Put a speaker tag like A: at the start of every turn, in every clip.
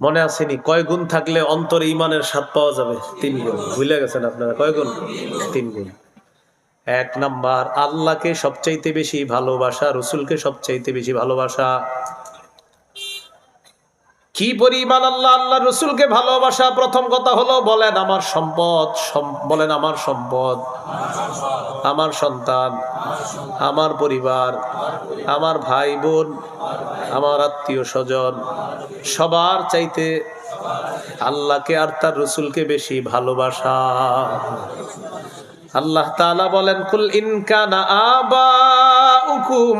A: মনে আসেনি, কয় গুণ থাকলে অন্তরে ইমানের স্বাদ পাওয়া যাবে? তিন গুণ। ভুলে গেছেন আপনারা, কয় গুণ? তিন গুণ। এক নাম্বার, আল্লাহকে সবচাইতে বেশি ভালোবাসা, রসুলকে সবচাইতে বেশি ভালোবাসা। কি পরিমাণ আল্লাহ আল্লাহ রসুলকে ভালোবাসা? প্রথম কথা হলো, বলেন আমার সম্পদ, সম- বলেন আমার সম্পদ। আমার সন্তান, আমার পরিবার, আমার ভাই বোন আমার আত্মীয় স্বজন সবার চাইতে আল্লাহকে আর তার রসুলকে বেশি ভালোবাসা আল্লাহ তাআলা বলেন কুল ইনকানা আবা উকুম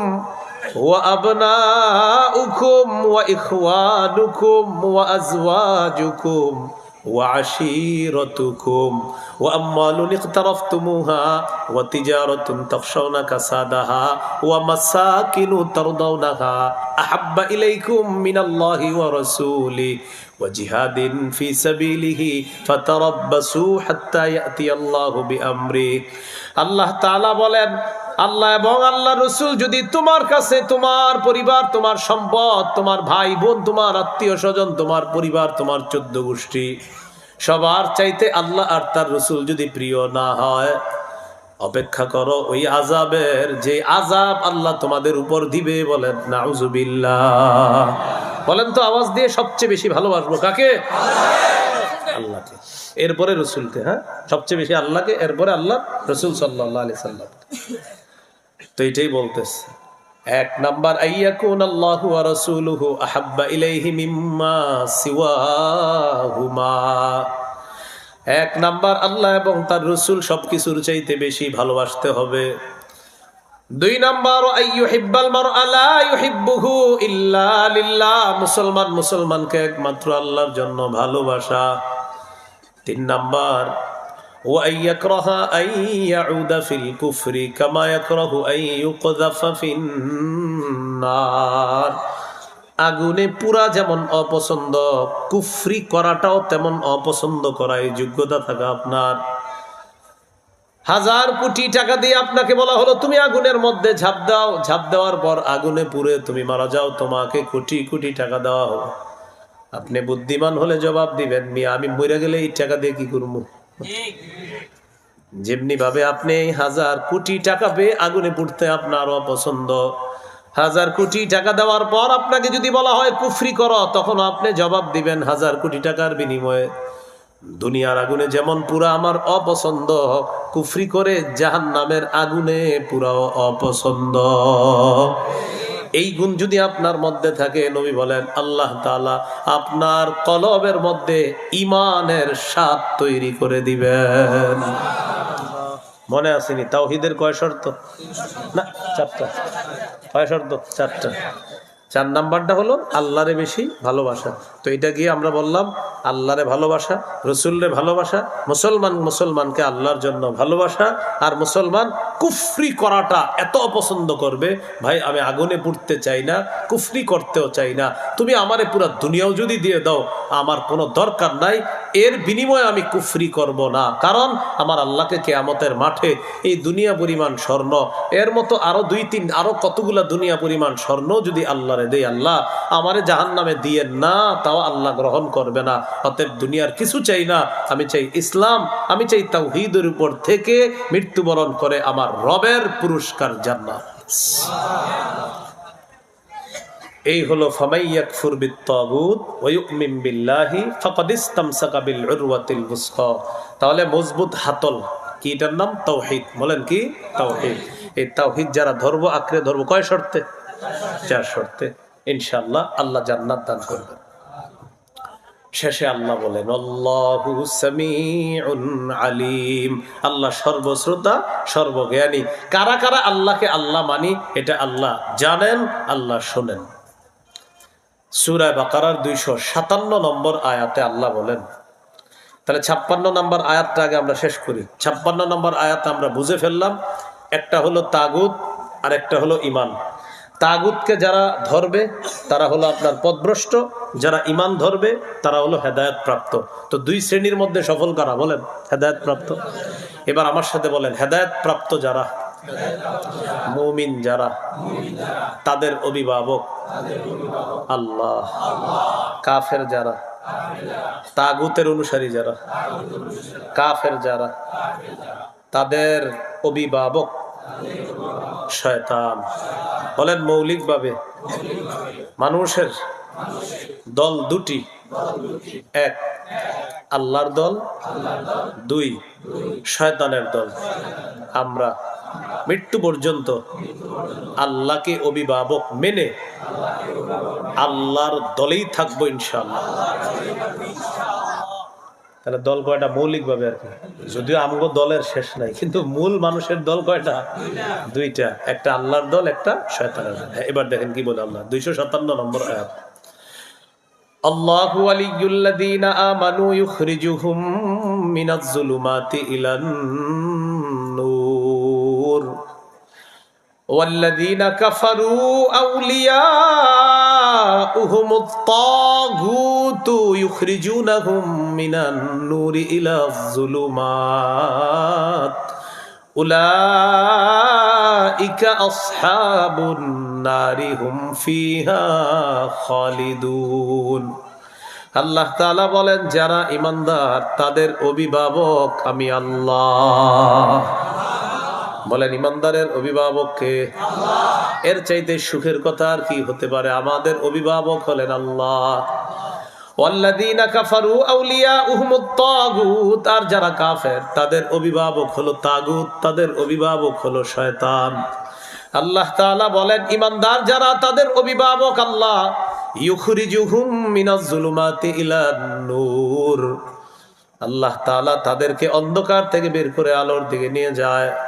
A: وأبناؤكم وإخوانكم وأزواجكم وعشيرتكم وأموال اقترفتموها وتجارة تخشون كسادها ومساكن ترضونها أحب إليكم من الله ورسوله وجهاد في سبيله فتربصوا حتى يأتي الله بأمره আল্লাহ তাআলা বলেন আল্লাহ এবং আল্লাহ রসুল যদি তোমার কাছে তোমার পরিবার, তোমার সম্পদ, তোমার ভাই বোন, তোমার আত্মীয় স্বজন, তোমার পরিবার, তোমার চোদ্দ গোষ্ঠী, সবার চাইতে আল্লাহ আর তার রসুল যদি প্রিয় না হয়, অপেক্ষা করো ওই আজাবের যে আজাব আল্লাহ তোমাদের উপর দিবে বলেন, নাউজুবিল্লাহ। বলেন তো আওয়াজ দিয়ে সবচেয়ে বেশি ভালোবাসবো কাকে? আল্লাহকে। এরপরে রসুলকে হ্যাঁ? সবচেয়ে বেশি আল্লাহকে, এরপরে আল্লাহ রসুল সাল্লাহ আলি সাল্লাম তো এটাই বলতেছে। এক নাম্বার আইয়াকুন আল্লাহু ওয়া রাসূলুহু আহাব্বা ইলাইহি মিম্মা সিওয়াহুমা। এক নাম্বার, আল্লাহ এবং তার রসুল সবকিছুর চাইতে বেশি ভালোবাসতে হবে। দুই নাম্বার মুসলমান মুসলমানকে একমাত্র আল্লাহর জন্য ভালোবাসা। তিন নাম্বার وأن يكره أن يعود في الكفر كما يكره أن يقذف في النار আগুনে পুরা যেমন অপছন্দ কুফরি করাটাও তেমন অপছন্দ করাই যোগ্যতা থাকা আপনার হাজার কোটি টাকা দিয়ে আপনাকে বলা হলো তুমি আগুনের মধ্যে ঝাঁপ দাও ঝাঁপ দেওয়ার পর আগুনে পুড়ে তুমি মারা যাও তোমাকে কোটি কোটি টাকা দেওয়া হবে আপনি বুদ্ধিমান হলে জবাব দিবেন মিয়া আমি মরে গেলে এই টাকা দিয়ে কি করবো যেমনি ভাবে আপনি হাজার কোটি টাকা পেয়ে আগুনে পুড়তে আপনার অপছন্দ হাজার কোটি টাকা দেওয়ার পর আপনাকে যদি বলা হয় কুফরি করো তখন আপনি জবাব দিবেন হাজার কোটি টাকার বিনিময়ে। দুনিয়ার আগুনে যেমন পুরা আমার অপছন্দ, কুফরি করে জাহান নামের আগুনে পুরাও অপছন্দ। এই গুণ যদি আপনার মধ্যে থাকে, নবী বলেন, আল্লাহ তালা আপনার কলবের মধ্যে ইমানের স্বাদ তৈরি করে দিবেন। মনে আসেনি? তাওহিদের কয় শর্ত? না, চারটা। কয় শর্ত? চারটা। চার নাম্বারটা হলো আল্লাহরে বেশি ভালোবাসা। তো এটা গিয়ে আমরা বললাম, আল্লাহরে ভালোবাসা, রসুলরে ভালোবাসা, মুসলমান মুসলমানকে আল্লাহর জন্য ভালোবাসা আর মুসলমান কুফরি করাটা এত অপছন্দ করবে, ভাই আমি আগুনে পুড়তে চাই না, কুফরি করতেও চাই না। তুমি আমারে পুরা দুনিয়াও যদি দিয়ে দাও, আমার কোনো দরকার নাই এর বিনিময়ে আমি কুফরি করব না। কারণ আমার আল্লাহকে কেয়ামতের মাঠে এই দুনিয়া পরিমাণ স্বর্ণ, এর মতো আরও দুই তিন, আরও কতগুলা দুনিয়া পরিমাণ স্বর্ণ যদি আল্লাহরে দেই আল্লাহ, আমারে জাহান নামে দিয়ে না, তাও আল্লাহ গ্রহণ করবে না। অতএব দুনিয়ার কিছু চাই না, আমি চাই ইসলাম, আমি চাই তাওহীদের উপর থেকে মৃত্যুবরণ করে আমার রবের পুরস্কার জান্নাত। এই হলো ফামাইয়াকফুর বিত্তাগুত ওয়া ইউমিন বিল্লাহি ফাকাদ ইসতামসাকা বিল উরওয়াতিল তাহলে মজবুত হাতল, কি এটার নাম? তাওহীদ। বলেন কি? তাওহীদ। এই তাওহীদ যারা ধরব, আঁকড়ে ধরব, কয় শর্তে? চার শর্তে। ইনশাআল্লাহ আল্লাহ জান্নাত দান করবেন শেষে আল্লাহ বলেন, আল্লাহু সামিউন আলিম। আল্লাহ সর্বশ্রোতা, সর্বজ্ঞানী। কারা কারা আল্লাহকে আল্লাহ মানি? এটা আল্লাহ জানেন, আল্লাহ শোনেন। সুরায় বাকারার দুইশো সাতান্ন নম্বর আয়াতে আল্লাহ বলেন। তাহলে ছাপ্পান্ন নম্বর আয়াতটা আগে আমরা শেষ করি। ছাপ্পান্ন নম্বর আয়াত আমরা বুঝে ফেললাম। একটা হলো তাগুদ আর একটা হলো ইমান তাগুদকে যারা ধরবে, তারা হলো আপনার পদভ্রষ্ট যারা ইমান ধরবে, তারা হলো হেদায়ত প্রাপ্ত তো দুই শ্রেণির মধ্যে সফল কারা বলেন? হেদায়ত প্রাপ্ত এবার আমার সাথে বলেন হেদায়ত প্রাপ্ত যারা? মুমিন যারা, তাদের অভিভাবক আল্লাহ। কাফের যারা, তাগুতের অনুসারী যারা, কাফের যারা, তাদের অভিভাবক শয়তান। বলেন, মৌলিকভাবে মানুষের দল দুটি। এক, আল্লাহর দল, দুই, শয়তানের দল। আমরা মৃত্যু পর্যন্ত আল্লাহকে অভিভাবক মেনে আল্লাহর দলেই থাকবো ইনশাল্লাহ তাহলে দল কয়টা মৌলিক ভাবে আর কি যদিও আমগো দলের শেষ নাই কিন্তু মূল মানুষের দল কয়টা দুইটা একটা আল্লাহর দল একটা শয়তানের দল হ্যাঁ, এবার দেখেন কি বলে আল্লাহ দুইশো সাতান্ন নম্বর আয়াত الله ولي الذين آمنوا يخرجهم من الظلمات إلى النور والذين كفروا أولياؤهم الطاغوت يخرجونهم من النور إلى الظلمات أولئك أصحاب النار هم فيها خالدون আল্লাহ তাআলা বলেন যারা ইমানদার তাদের অভিভাবক আমি আল্লাহ বলেন ইমানদারের অভিভাবককে এর চাইতে সুখের কথা আর কি হতে পারে? আমাদের অভিভাবক হলেন আল্লাহ। যারা কাফের তাদের অভিভাবক হলো তাগুত তাদের অভিভাবক হলো শয়তান। আল্লাহ বলেন ইমানদার যারা তাদের অভিভাবক আল্লাহ। আল্লাহ তাদেরকে অন্ধকার থেকে বের করে আলোর দিকে নিয়ে যায়।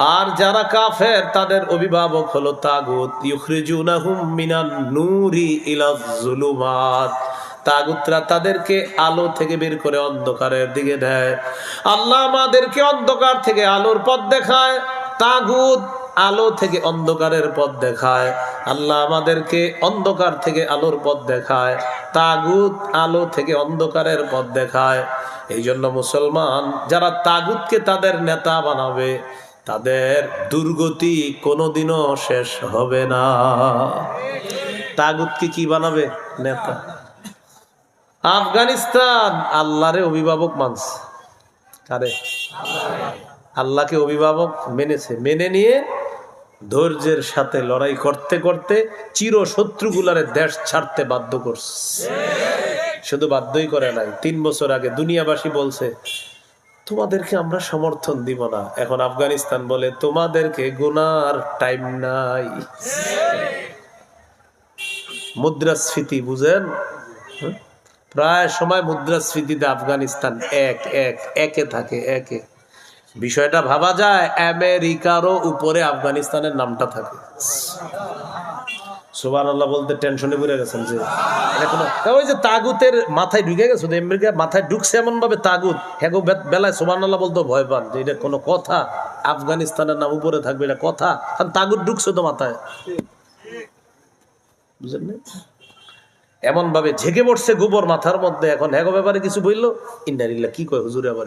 A: আর যারা কাফের, তাদের অভিভাবক হলো তাগুত। তাগুতরা তাদেরকে আলো থেকে বের করে অন্ধকারের দিকে দেয়। আল্লাহ আমাদেরকে অন্ধকার থেকে আলোর পথ দেখায়, তাগুত আলো থেকে অন্ধকারের পথ দেখায়। আল্লাহ আমাদেরকে অন্ধকার থেকে আলোর পথ দেখায়, তাগুত আলো থেকে অন্ধকারের পথ দেখায়। এই জন্য মুসলমান, যারা তাগুতকে তাদের নেতা বানাবে তাদের দুর্গতি কোনোদিনও শেষ হবে না। তাগুতকে কি বানাবে নেতা? আফগানিস্তান আল্লাহরে অভিভাবক মানছে। কারে? আল্লাহকে অভিভাবক মেনেছে। মেনে নিয়ে ধৈর্যের সাথে লড়াই করতে করতে চির শত্রুগুলারে দেশ ছাড়তে বাধ্য করছে। শুধু বাধ্যই করে নাই, তিন বছর আগে দুনিয়াবাসী বলছে তোমাদেরকে আমরা সমর্থন দিব না। এখন আফগানিস্তান বলে, তোমাদেরকে গুনার টাইম নাই। মুদ্রাস্ফীতি, বুঝেন? প্রায় সময় মুদ্রাস্ফীতিতে আফগানিস্তান এক এক, একে থাকে, একে। বিষয়টা ভাবা যায়, আমেরিকারও উপরে আফগানিস্তানের নামটা থাকে। বলতে টেনশনে যে ওই যে তাগুতের মাথায় ঢুকে গেছে আমেরিকা মাথায় ঢুকছে তাগুত। বেলায় ভয় পান এটা কোনো কথা। আফগানিস্তানের নাম উপরে থাকবে, এটা কথা। কারণ তাগুত ঢুকছে তো মাথায়। এমন ভাবে ঝেঁকে পড়ছে গোবর মাথার মধ্যে। এখন হ্যাগো ব্যাপারে কিছু বলল? ইন্নারিল্লা কি কয় হুজুরে আবার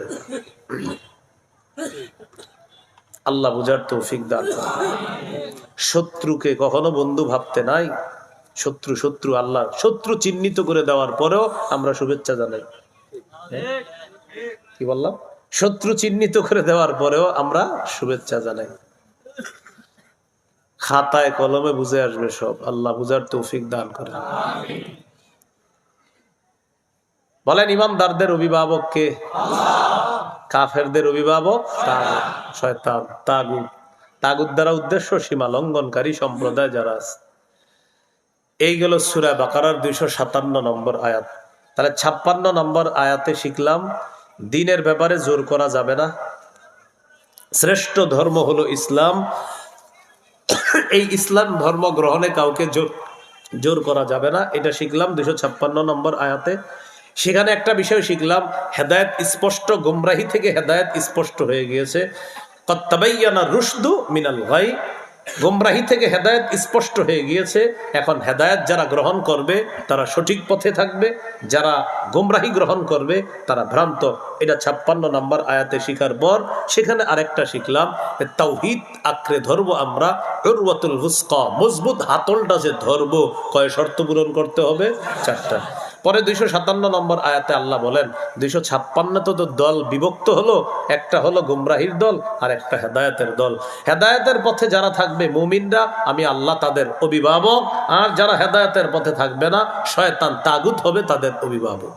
A: আল্লাহ বুঝার তৌফিক দান শত্রুকে কখনো বন্ধু ভাবতে নাই। শত্রু শত্রু আল্লাহ শত্রু চিহ্নিত করে দেওয়ার পরেও আমরা শুভেচ্ছা জানাই? কি বললাম? শত্রু চিহ্নিত করে দেওয়ার পরেও আমরা শুভেচ্ছা জানাই। খাতায় কলমে বুঝে আসবে সব। আল্লাহ বুঝার তৌফিক দান করে বলেন ইমানদারদের অভিভাবককে। কাফেরদের অভিভাবক শয়তান তাগুত দ্বারা উদ্দেশ্য সীমা লঙ্ঘনকারী সম্প্রদায় যারা আছে। এই গেল সুরা বাকারার দুইশো সাতান্ন নম্বর আয়াত। তাহলে ছাপ্পান্ন নম্বর আয়াতে শিখলাম, দিনের ব্যাপারে জোর করা যাবে না। শ্রেষ্ঠ ধর্ম হলো ইসলাম। এই ইসলাম ধর্ম গ্রহণে কাউকে জোর জোর করা যাবে না। এটা শিখলাম দুশো ছাপ্পান্ন নম্বর আয়াতে। সেখানে একটা বিষয় শিখলাম, হেদায়েত স্পষ্ট, গুমরাহি থেকে হেদায়েত স্পষ্ট হয়ে গিয়েছে। কত্তাবাইয়ানা রুশদু মিনাল ভাই গুমরাহি থেকে হেদায়েত স্পষ্ট হয়ে গিয়েছে। এখন হেদায়েত যারা গ্রহণ করবে, তারা সঠিক পথে থাকবে। যারা গুমরাহি গ্রহণ করবে, তারা ভ্রান্ত। এটা ছাপ্পান্ন নম্বর আয়াতে শিখার পর সেখানে আরেকটা শিখলাম তাওহিদ আঁকড়ে ধরবো আমরা, উরওয়াতুল মজবুত হাতলটা যে ধরবো, কয় শর্ত পূরণ করতে হবে? চারটা। পরে দুইশো সাতান্ন নম্বর আয়াতে আল্লাহ বলেন, দুইশো ছাপ্পান্ন তো দল বিভক্ত হলো, একটা হলো গুমরাহির দল আর একটা হেদায়তের দল। হেদায়তের পথে যারা থাকবে মুমিনরা, আমি আল্লাহ তাদের অভিভাবক, আর যারা হেদায়তের পথে থাকবে না, শয়তান তাগুত হবে তাদের অভিভাবক।